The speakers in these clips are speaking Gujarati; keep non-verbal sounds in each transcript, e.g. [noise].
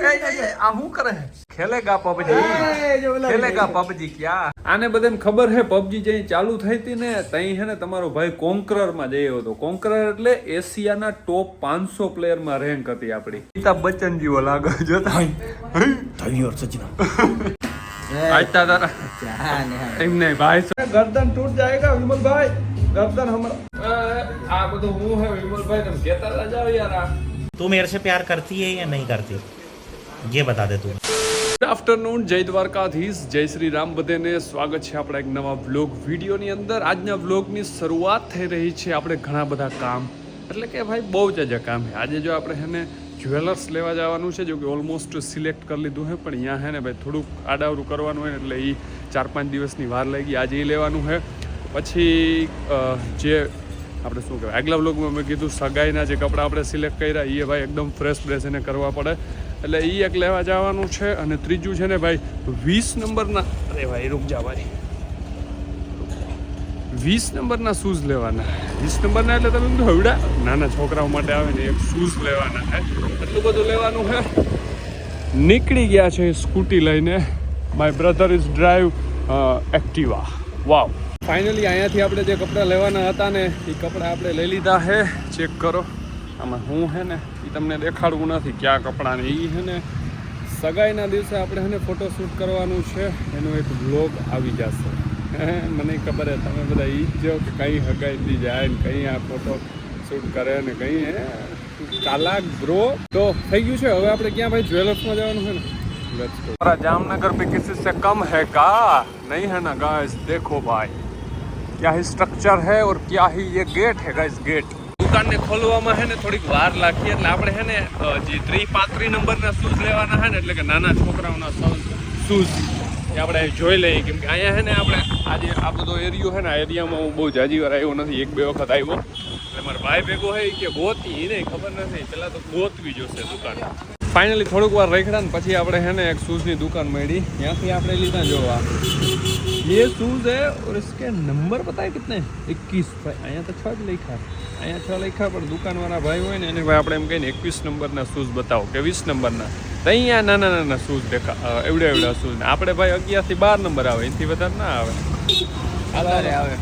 એ, એ, એ, આ શું કરે ખેલેગા પબજી ખેલેગા પબજી ક્યાં આને બધાને ખબર છે પબજી જઈ ચાલુ થઈ હતી ને તઈ છે ને તમારો ભાઈ કોન્કરર માં જયો હતો કોન્કરર એટલે એશિયાના ટોપ પાંચસો પ્લેયર માં રેન્ક હતી આપડી અમિતાભ બચ્ચન જેવો લાગે જોતા આજતા તારા એમ નહીં ભાઈ [laughs] ગરદન તૂટ જાયેગા વિમલભાઈ ગરદન હમણાં આ બધું હું હે વિમલભાઈ તમે કહેતા તા જાઓ યાર આ तू मेरे से प्यार करती है या नहीं करती ये बता दे तू ગુડ આફ્ટરનૂન જય દ્વારકાધીશ જય શ્રી રામ બધાને સ્વાગત છે આપણા એક નવા વ્લોગ વિડીયોની અંદર આજના વ્લોગની શરૂઆત થઈ રહી છે આપણે ઘણા બધા કામ એટલે કે ભાઈ બહુ જ જ કામ છે આજે જો આપણે હેને જ્વેલર્સ લેવા જવાનું છે જો કે ઓલમોસ્ટ સિલેક્ટ કરી લીધું છે પણ અહીંયા હે ને ભાઈ થોડુંક આડાવરું કરવાનું હોય ને એટલે એ ચાર પાંચ દિવસની વાર લાગી આજે એ લેવાનું છે પછી અ, જે આપણે શું કહેવાય આગલા વ્લોગમાં મેં કીધું સગાઈના જે કપડાં આપણે સિલેક્ટ કર્યા એ ભાઈ એકદમ ફ્રેશ બ્રેસ એને કરવા પડે એટલે એ એક લેવા જવાનું છે અને ત્રીજું છે ને ભાઈ, વીસ નંબરના અરે ભાઈ રૂક જા ભાઈ. વીસ નંબરના શૂઝ લેવાના. વીસ નંબરના એટલે તમે કીધું હવડા નાના છોકરાઓ માટે આવે ને એક શૂઝ લેવાના છે. એટલું બધું લેવાનું છે. નીકળી ગયા છે સ્કૂટી લઈને. My brother is drive Activa wow finally અહીંયાથી આપણે જે કપડાં લેવાના હતા ને, એ કપડાં આપણે લઈ લીધા છે. ચેક કરો. આમાં હું હે ને એ તમને દેખાડવું નથી ક્યાં કપડાં ને એ છે ને સગાઈના દિવસે આપણે એને ફોટોશૂટ કરવાનું છે એનો એક બ્લોગ આવી જશે મને ખબર હે તમે બધા ઈ જ જો કે કઈ હગાઈથી જાય ને કઈ આ ફોટો શૂટ કરે ને કઈ હે ચાલાક બ્રો તો થઈ ગયું છે હવે આપણે ક્યાં ભાઈ જ્વેલર્સમાં જવાનું છે ને लेट्स गो हमारा जामनगर में किसी से कम है का नहीं है ना गाइस देखो भाई क्या ही स्ट्रक्चर है और क्या ही ये गेट है गाइस गेट દુકાનને ખોલવામાં છે ને થોડીક વાર લાગી એટલે આપણે છે ને જે ત્રી પાંત્રી નંબરના શૂઝ લેવાના છે ને, એટલે કે નાના છોકરાઓના શૂઝ એ આપણે જોઈ લઈએ. કેમ કે અહીંયા છે ને આપણે આજે આ બધો એરિયો છે ને, આ એરિયામાં હું બહુ જાજી આવ્યો નથી, એક બે વખત આવ્યો. એટલે મારા ભાઈ ભેગો હોય કે ગોતી, એને ખબર નથી, પેલા તો ગોતવી જોશે દુકાન. ફાઇનલી થોડુંક વાર રેખડા ને પછી આપણે છે ને એક શૂઝની દુકાન મળી. ત્યાંથી આપણે લીધા જોવા. ये शूज है और इसके नंबर पता है कितने इक्कीस भाई અહીંયા તો છ જ લખ્યા અહીંયા છ લખ્યા પણ દુકાનવાળા ભાઈ હોય ને એને ભાઈ આપણે એમ કહીને એકવીસ નંબરના શૂઝ બતાવો કે વીસ નંબરના તો અહીંયા નાના નાના શૂઝ દેખા અ, એવડા એવડા શૂઝ ને આપણે ભાઈ અગિયારથી બાર નંબર આવે એનાથી વધારે ના આવે વધારે આવે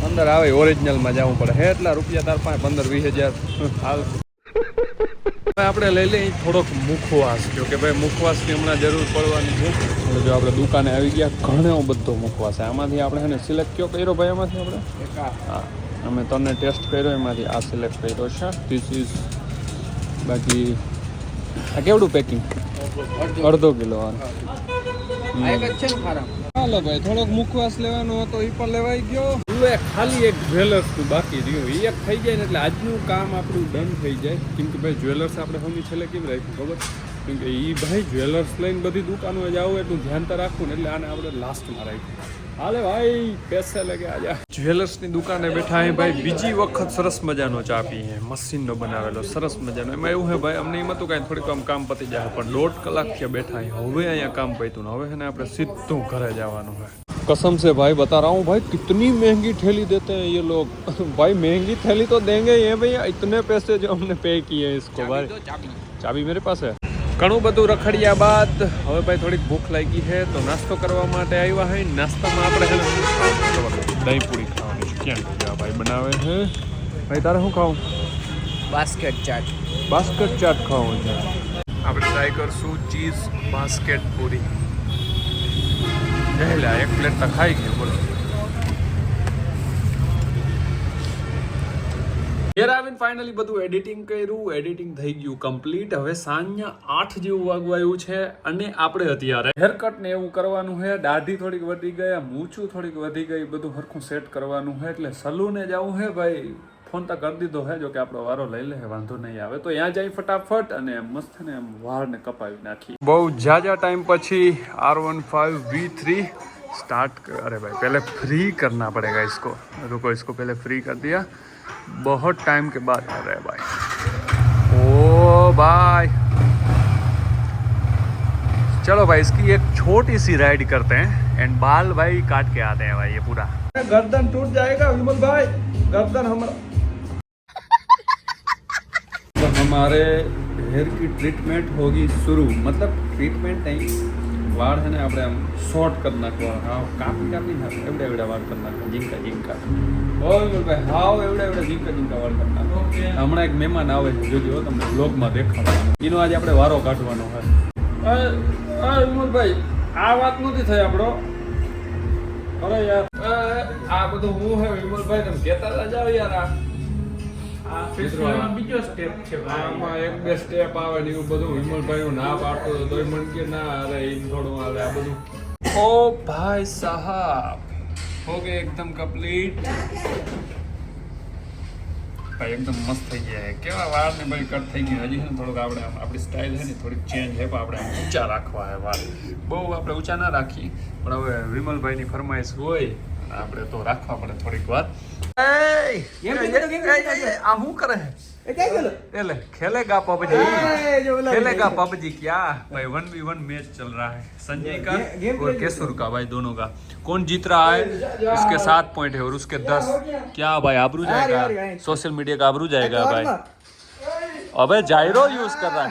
પંદર આવે ઓરિજિનલમાં જવું પડે હે એટલા રૂપિયા તાર પાસે પંદર વીસ હજાર હાલ હવે આપણે લઈ લઈએ થોડોક મુખવાસ. જો કે ભાઈ મુખવાસની હમણાં જરૂર પડવાની છે. જો આપણે દુકાને આવી ગયા ઘણો બધો મુખવાસ છે. આમાંથી આપણે એને સિલેક્ટ કયો કર્યો ભાઈ એમાંથી આપણે? હા અમે તમને ટેસ્ટ કર્યો એમાંથી આ સિલેક્ટ કર્યો છે. ધીસ ઇઝ બાકી આ કેવડું પેકિંગ અડધો કિલો ચાલો ભાઈ થોડોક મુખવાસ લેવાનો હતો એ પણ લેવાઈ ગયો. હવે ખાલી એક જ્વેલર્સનું બાકી રહ્યું. એ એક થઈ જાય ને એટલે આજનું કામ આપણું ડન થઈ જાય. કેમ કે ભાઈ જ્વેલર્સ આપણે હમી છેલ્લે કેમ રાખ્યું ખબર? કેમ કે એ ભાઈ જ્વેલર્સ લઈને બધી દુકાનો જાવ એટલું ધ્યાન તો રાખવું ને એટલે આને આપણે લાસ્ટમાં રાખ્યું. હાલે ભાઈ, પૈસે લગે આજા. જ્વેલર્સની દુકાને બેઠા હે ભાઈ બીજી વખત સરસ મજાનો ચા પીએ મશીનનો બનાવેલો, સરસ મજાનો. એમાં એવું હે ભાઈ, અમને એમાં તો કાંઈ થોડીક આમ કામ પતી જાય. પણ દોઢ કલાક થયા બેઠા હવે અહીંયા કામ પત્યું ને. હવે છે ને આપણે સીધું ઘરે જવાનું है कसम से भाई बता रहा हूँ भाई कितनी महंगी ठेली देते हैं ये लोग भाई महंगी थैली तो देंगे ये भैया इतने पैसे जो हमने पे किए हैं इसको भाई चाबी मेरे पास है ઘણું બધું રખડ્યા બાદ હવે ભાઈ થોડીક ભૂખ લાગી છે તો નાસ્તો કરવા માટે આવ્યા હોય નાસ્તામાં આપણે છે ને શું ખાવાનું? દહીં પૂરી ખાવાની છે ક્યાં ગયા ભાઈ બનાવે છે ભાઈ તારે શું ખાવું બાસ્કેટ ચાટ બાસ્કેટ ચાટ ખાવું છે આપણે ટ્રાય કરશું ચીઝ બાસ્કેટ પૂરી પહેલા એક પ્લેટ તો ખાઈ ગયો, બોલો. ઘેર આવીને ફાઇનલી બધું એડિટિંગ કર્યું એડિટિંગ થઈ ગયું કમ્પ્લીટ હવે સાંજના આઠ જેવું વાગવા આવ્યું છે અને આપણે અત્યારે હેરકટ ને એવું કરવાનું છે, દાઢી થોડીક વધી ગઈ મૂછું થોડીક વધી ગઈ, બધું હરખું સેટ કરવાનું છે, એટલે સલૂને જવું છે ભાઈ. ફોન તો કરી દીધો હે જો કે આપણો વારો લઈ લે વાંધો નહીં આવે. તો ત્યાં જઈ ફટાફટ અને મસ્ત ને વાળને કપાવી નાખી. બહુ જાજા ટાઈમ પછી R one five V three start અરે ભાઈ પહેલે फ्री करना पड़ेगा इसको रुको इसको पहले फ्री कर दिया बहुत टाइम के बाद कर रहे भाई ओ चलो भाई इसकी एक छोटी सी राइड करते हैं एंड बाल भाई काट के आते हैं भाई ये पूरा. गर्दन टूट जाएगा विमल भाई। गर्दन हमारा हमारे हेयर की ट्रीटमेंट होगी शुरू मतलब ट्रीटमेंट नहीं વાળ છે ને આપણે આમ શોર્ટ કરી નાખવા હાવ કાપી કાપી નાખ એવડા એવડા વાળ કરી નાખવા ઝીંકા ઝીંકા ઓ ભાઈ હાવ એવડા એવડા ઝીંકા ઝીંકા વાળ કરી નાખો હમણાં એક મહેમાન આવે છે જોજો હો તમને બ્લોગમાં દેખાડવાનો એનો આજે આપણે વારો કાઢવાનો હોય વિમલભાઈ આ વાત નથી થઈ આપણો અરે યાર અ, આ બધું હું હે વિમલભાઈ તમે કહેતા હતા જાઓ યાર આ આ ફેસ્ટિવલમાં એકદમ કમ્પ્લીટ ભાઈ એકદમ મસ્ત થઈ ગયા કેવા વાળ ને ભાઈ કટ થઈ ગયા હજી છે ને થોડુંક આપણે આપણી સ્ટાઇલ છે ને થોડીક ચેન્જ છે પણ આપણે ઊંચા રાખવા છે વાળ. બહુ આપણે ઊંચા ના રાખીએ પણ હવે વિમલભાઈ ની ફરમાઈશ હોય આપણે તો રાખવા પડે થોડીક વાર. खेलेगा पबजी खेलेगा पबजी क्या भाई वन वी वन मैच चल रहा है संजय का और केसुर का भाई दोनों का कौन जीत रहा है उसके सात पॉइंट है और उसके दस क्या भाई आबरू जाएगा सोशल मीडिया का आबरू जाएगा भाई હવે જાયરો યુઝ કરા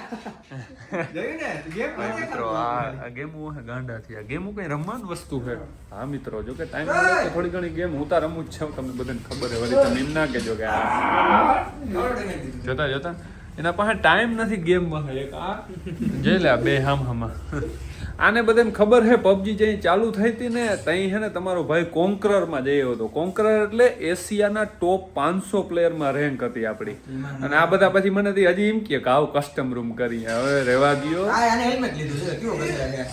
મિત્રો આ ગેમ હું ગાંડાથી. આ ગેમ કઈ રમવાની વસ્તુ છે હા મિત્રો જો કે ટાઈમ મળે તો થોડી ઘણી ગેમ હું તો રમું જ છું. તમને બધાને ખબર છે વળી તમે એમ ના કહેજો કે આ જોતા જોતા. એના પાસે ટાઈમ નથી ગેમમાં. એક આ. જે લે બે હામ હામાં. આને બધાને ખબર છે પબજી જે ચાલુ થઈ હતી ને ત્યાં છે ને તમારો ભાઈ કોન્કરરમાં જયો હતો. કોન્કરર એટલે એશિયાના ટોપ પાંચસો પ્લેયરમાં રેન્ક હતી આપણી. અને આ બધા પછી મને હજી એમ કે આવ કસ્ટમ રૂમ કરી હવે રેવા દ્યો.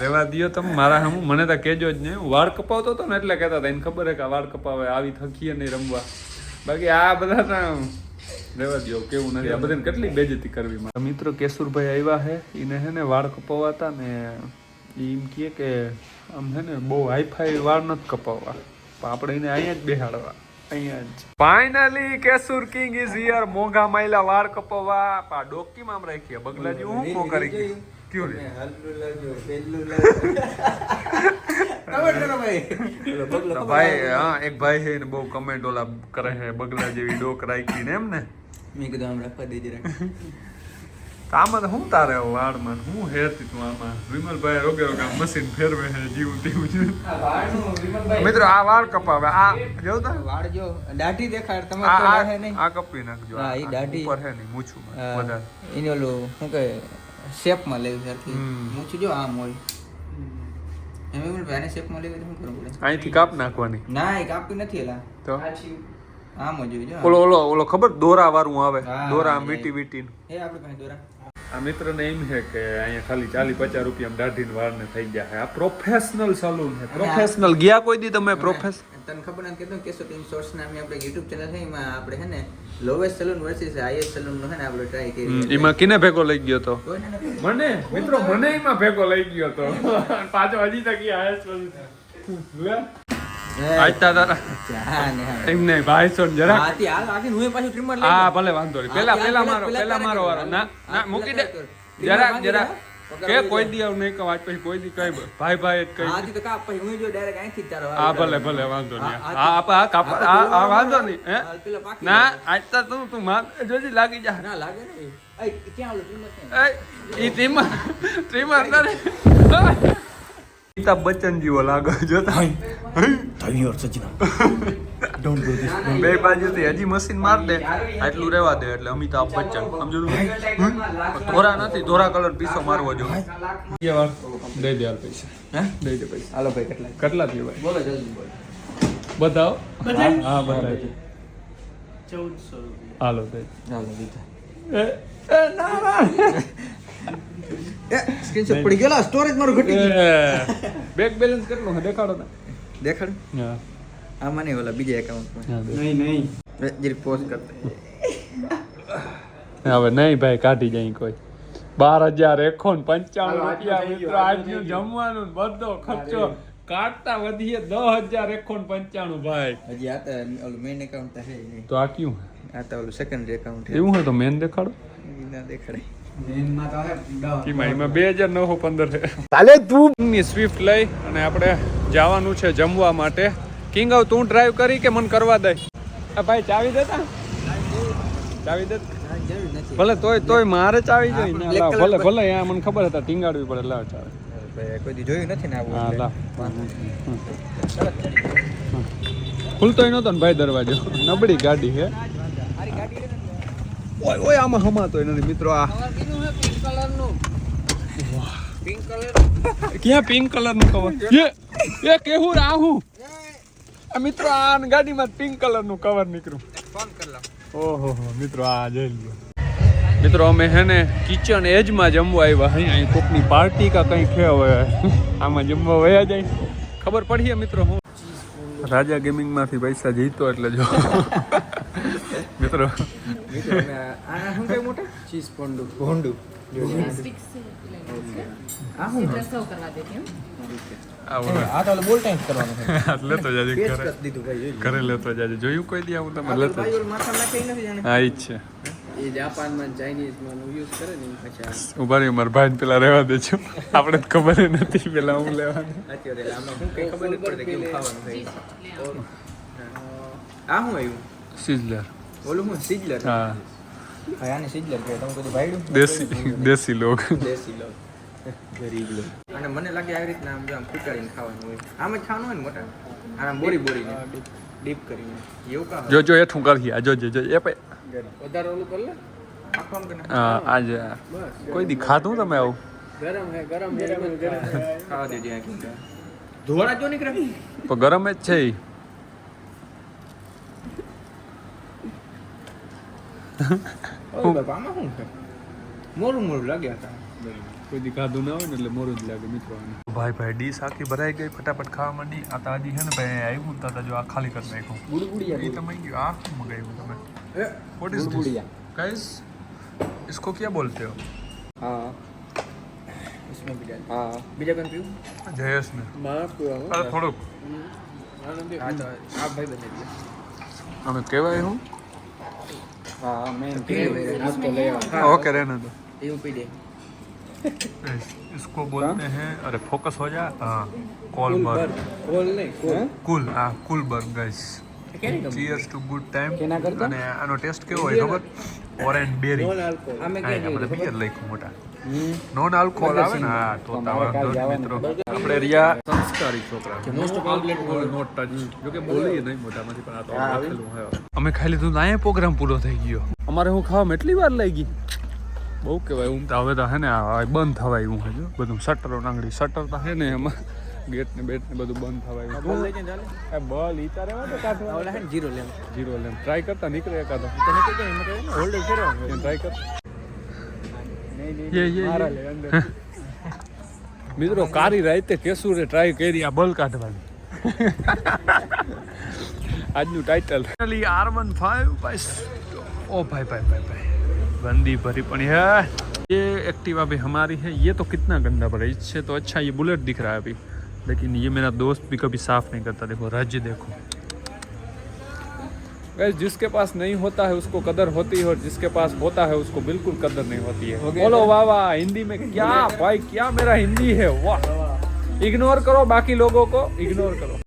રેવા દો તમે મારા હમ મને તો કહેજો જ નહીં હું વાળ કપાવતો હતો ને એટલે કહેતા હતા એને ખબર છે કે વાળ કપાવે આવી થકીએ નહીં રમવા. બાકી આ બધા રેવા દ્યો કેવું નથી. આ બધાને કેટલી બેજતી કરવી મારા. મિત્રો કેશુરભાઈ આવ્યા છે એને હે ને વાળ કપાવવા હતા ને એમ કહે કે આમ છે ને બહુ હાઈફાઈ વાળ નથી કપાવવા. પણ આપણે એને અહીંયા જ બેહાડવા. ફાઇનલી કેસુર કિંગ ઇઝ હિયર મોંઘા માયલા વાળ કપાવવા. પા ડોકીમાં માં રાખીએ બગલાજી હું કો કરી ક્યું રે? ભાઈ? હા એક ભાઈ છે ને બહુ કમેન્ટ ઓલા કરે છે બગલા જેવી ડોક રાખી ને એમ ને? મેં કીધું આમ રાખવા દેજે આમાં તો શું તારે વાળમાં હું હેરતી તું આમાં? વિમલભાઈ રોગે રોગે મશીન ફેરવે છે જીવું તેવું છે. મિત્રો આ વાળ કપાવે. આ જોતા વાળ જો દાઢી દેખાડ તમે તમારે તો આ રહે નહીં. આ કપી નાખજો. હા, આ ઈ દાઢી. ઉપર હે નહીં મૂછું હા, વધારે. એને ઓલું શું કહે શેપમાં લેવું સરખી. મૂછું જો આમ હોય. એમ ને આને શેપમાં લેવી તો શું કરવું પડે? અહીંથી કાપ નાખવાની. ના એ કાપી નથી એલા. તો? આમ જ હોય ઓલો ઓલો ઓલો ખબર? દોરા વાળું આવે. દોરા આમ વીટી વીટી એ આપણે પાસે દોરા. આ મિત્રને એમ છે કે અહીંયા ખાલી ચાલી પચાસ રૂપિયા દાઢીને વાળને થઈ ગયા છે. આ પ્રોફેશનલ સલૂન છે. પ્રોફેશનલ ગયા કોઈ દી તમે પ્રોફેસ તને ખબર નથી કીધું કેસો ટીમ સોર્સ નામે આપણે યુટ્યુબ ચેનલ છે એમાં આપણે છે ને lowest salon versus highest salon નો છે ને આપણે ટ્રાય કરી એમાં કિને ભેગો લઈ ગયો તો? મને? મિત્રો મને એમાં ભેગો લઈ ગયો તો. [laughs] પાછો હજી તક આયસ આજતા તારા એમને ને હા એમ નહીં ભાઈ સોન જરા. હા પાછું ટ્રીમર ભલે વાંધો નહીં. પેલા પેલા મારો પેલા મારો વારો. ના ના મૂકી દે. જરા જરા કે કોઈ દી આવું નહીં કહું આજ પછી કોઈ દી કઈ ભાઈ ભાઈ જ હા કઈ તો કાપ પછી હું જો ડાયરેક્ટ અહીંથી તારો હા ભલે ભલે વાંધો નહીં. હા, હા કાપ હા વાંધો નહીં હે? ના આજ તો તું તું માં જોજી લાગી જા. ના લાગે ને એ ક્યાં ઓલું ટ્રીમર એ ટ્રીમર ટ્રીમર કરે અમિતાભ બચ્ચન જેવો લાગે જોતા બે બાજુથી હજી મશીન માર દે આટલું રહેવા દે એટલે અમિતાભ બચ્ચન સમજો ધોરા નથી ધોરા કલર પીસો મારવો જો દઈ દે હાલ પૈસા હે? દઈ દે પૈસા હાલો ભાઈ કેટલા કેટલા થયો ભાઈ બોલો જલ્દી બોલો બતાવો હા હા રૂપિયા હાલો ભાઈ હાલો દીધા એ, એ, ના, ના. એ સ્ક્રીનશોટ પડી ગયેલા સ્ટોરેજ મારું ઘટી ગયું. બેક બેલેન્સ કેટલું છે દેખાડો ને દેખાડ. હા. આમાં નહીં ઓલા બીજા એકાઉન્ટમાં હા, નહીં જરી પોસ્ટ કરતે. હવે નહીં ભાઈ કાઢી જાય કોઈ. બાર હજાર એકો ને પંચાણું રૂપિયા મિત્રો આજનું જમવાનું બધો ખર્ચો કાઢતા વધીએ દસ હજાર એકો ને પંચાણું ભાઈ. હજી આ તો ઓલું મેઇન એકાઉન્ટ તો નહીં. તો આ ક્યું આ તો ઓલું સેકન્ડરી એકાઉન્ટ એવું હોય તો મેન દેખાડો. ના દેખાડે. એમાં એમાં બે હજાર નવસો પંદર છે. તું. ની સ્વિફ્ટ લઈ અને આપણે જવાનું છે જમવા માટે. કિંગ આવ તું ડ્રાઈવ કરી કે મને કરવા દે? ભાઈ ચાવી દેતા ચાવી દે. હા, જરૂર નથી ભલે તોય તોય મારે ચાવી હા, colour ભલે ભલે અહીંયા મને ખબર હતા ટીંગાડવી પડે લાવ ચાવે. ભાઈ, કોઈ જોયું નથી ને હા લાવ. ખુલતોય નતો ને ભાઈ દરવાજો. નબળી ગાડી છે. ઓય ઓય આમાં હમાતો નથી મિત્રો આ. ક્યાં પિંક કલરનું કવર એ કેવું રાહુ? આ મિત્રો આ ગાડીમાં પિંક કલરનું કવર નીકળ્યું. ઓહો હો મિત્રો આ જઈ લ્યો. મિત્રો અમે હે ને કિચન એજમાં જમવા આવ્યા અહીં અહીં કોકની પાર્ટી કા કંઈ છે હવે આમાં જમવા વયા જાય. ખબર પડી મિત્રો હું. રાજા ગેમિંગમાંથી પૈસા જીતો એટલે જો. મિત્રો. મિત્રો, આ- શું કઈ મોટા ચીઝ પોંડુ ભોંડુ. આ શું સર્વ કરવા દેતી હું આ ઓલો આ તો બોલ ટાઈમ કરવાનું છે. [laughs] હાથ લેતો જાજે ઘરે. કરી દીધું ભાઈ જોઈ ઘરે લેતો જાજે. જોયું કોઈ દી આવું તમે. લેતો. ભાઈ હા ઈ છે. એ જાપાનમાં ચાઇનીઝમાં કરે ને એ પછી આ ઊભા રહી મારા ભાઈને પેલા રહેવા દેજો. આપણે ખબર નથી પેલા હું લેવાનું. નથી હોતી. એટલે આમાં શું કઈ ખબર નથી પડતી કેવું ખાવાનું છે આ શું આવ્યું. સિઝલર ઓલું હું સિજલર હા હા આને સિજલર કહેવાય તમે કદી ભાઈડું? દેશી દેશી લોક દેશી લોક ગરીબ લોગ અને મને લાગે આવી રીતના આમ જો આમ કુટાડીને ખાવાનું હોય. આમ જ ખાવાનું હોય ને મોટા? આમ બોરી બોરીને. ડીપ કરીને. એવું કા જો જો એ કરી આ જો જો એ પે વધારે ઓલું કર લે. હા આજે કોઈ દી ખાધું તમે આવું? ગરમ હે ગરમ હે ગરમ ખાવા દેજે ધોળા જો નીકળે. પણ ગરમ જ છે આમાં શું છે મોરું મોરું લાગ્યા હતા કોઈ દી ખાધું ના હોય ને એટલે મોરું જ લાગે મિત્રો ભાઈ ભાઈ ડીશ આખી ભરાઈ ગઈ ફટાફટ ખાવા માંડી આ તાજી છે ને ભાઈ આવ્યું તાતા જો આ ખાલી કરી નાખ્યું ગુડગુડિયા એ તમે ગયું આ શું મગાવ્યું તમે એ વોટ ઇઝ ગુડગુડિયા गाइस इसको क्या बोलते हो हाँ इसमें भी डाल हाँ बीजा कौन पीऊँ जयेश ने અરે થોડુંક हाँ तो आप भाई बता दिए અમે કહેવાય હું हाँ मैं आप तो ले आओ ओके रहने दो यूं पी दे Guys, इसको बोलते हैं अरे फोकस हो जा हाँ कोलबर्ग खोल नहीं खोल કુલ હા કુલબર્ગ guys cheers to good time અને આનો ટેસ્ટ કેવો હોય ખબર ઓરેન્જ બેરી हमें હા क्या આપણે બિયર લખ્યું મોટા નોન આલ્કોહોલ આવે ને. તો તમારા મિત્રો. આપણે રિયા સંસ્કારી છોકરા. નોટ ટચ જો કે બોલે નહીં મોઢામાંથી પણ આ તો અમે ખાઈ લીધું ના પ્રોગ્રામ પૂરો થઈ ગયો. અમારે હું ખાવામાં એટલી વાર લાગી બહુ કહેવાય હું તો હવે તો હે ને બંધ થવાય હું હજુ બધું શટરો નાંગડી શટર તો હે ને એમાં. ગેટ ને બેટ ને બધું બંધ થવાય બોલ લઈ ચાલે. એ બલ ઈતા રેવા તો કાઢો ઓલા હે જીરો લેમ જીરો લેમ ટ્રાય કરતા નીકળે કાઢો તમે કે કે હોલ્ડ ફેરવા ટ્રાય કર. યે યે मारा ले अंदर મિત્રો કારી રાતે કેસુરે ટ્રાય કરી આ બલ કાઢવાની આજનું ટાઇટલ આર વન ફાઈવ ओ भाई भाई भाई भाई गंदी भरी पड़ी है ये एक्टिवा भी हमारी है ये तो कितना गंदा पड़ा है इससे तो अच्छा ये बुलेट दिख रहा है अभी लेकिन ये मेरा दोस्त भी कभी साफ नहीं करता देखो रज देखो Guys, जिसके पास नहीं होता है उसको कदर होती है और जिसके पास होता है उसको बिल्कुल कदर नहीं होती है। बोलो वाह वाह हिंदी में क्या भाई क्या मेरा हिंदी है वाह। इग्नोर करो बाकी लोगों को इग्नोर करो।